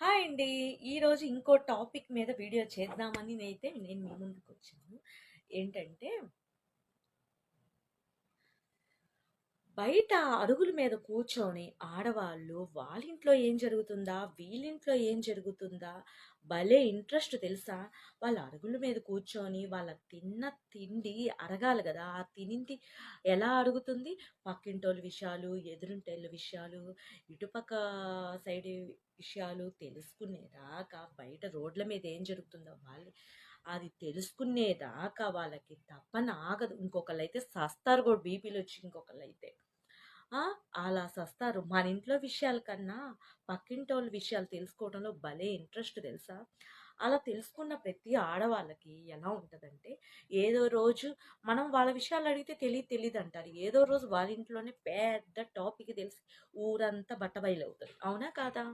Hi అండి. ఈరోజు ఇంకో టాపిక్ మీద వీడియో చేద్దామని నేనైతే నేను మీ ముందుకొచ్చాను. ఏంటంటే బయట అరుగుల మీద కూర్చొని ఆడవాళ్ళు వాళ్ళింట్లో ఏం జరుగుతుందా? వీళ్ళింట్లో ఏం జరుగుతుందా? భలే ఇంట్రెస్ట్ తెలుసా? వాళ్ళ అరుగుల మీద కూర్చొని వాళ్ళ తిన్న తిండి అరగాలి కదా ఆ తినింది ఎలా అరుగుతుంది? పక్కింటోళ్ళ విషయాలు, ఎదురుంటోళ్ళ విషయాలు, ఇటుపక్క సైడ్ విషయాలు తెలుసుకునేదాకా బయట రోడ్ల మీద ఏం జరుగుతుందో వాళ్ళు అది తెలుసుకునేదాకా వాళ్ళకి తప్పన ఆగదు. ఇంకొకళ్ళైతే సస్తారు కూడా బీపీలు వచ్చి ఇంకొకళ్ళైతే. అయితే అలా సస్తారు. మన ఇంట్లో విషయాల కన్నా పక్కింటోళ్ళ విషయాలు తెలుసుకోవడంలో భలే ఇంట్రెస్ట్ తెలుసా? అలా తెలుసుకున్న ప్రతి ఆడవాళ్ళకి ఎలా ఉంటుందంటే ఏదో రోజు మనం వాళ్ళ విషయాలు అడిగితే తెలియదు తెలియదు అంటారు ఏదో రోజు వాళ్ళ ఇంట్లోనే పెద్ద టాపిక్ తెలిసి ఊరంతా బట్టబయలవుతది. అవునా కాదా?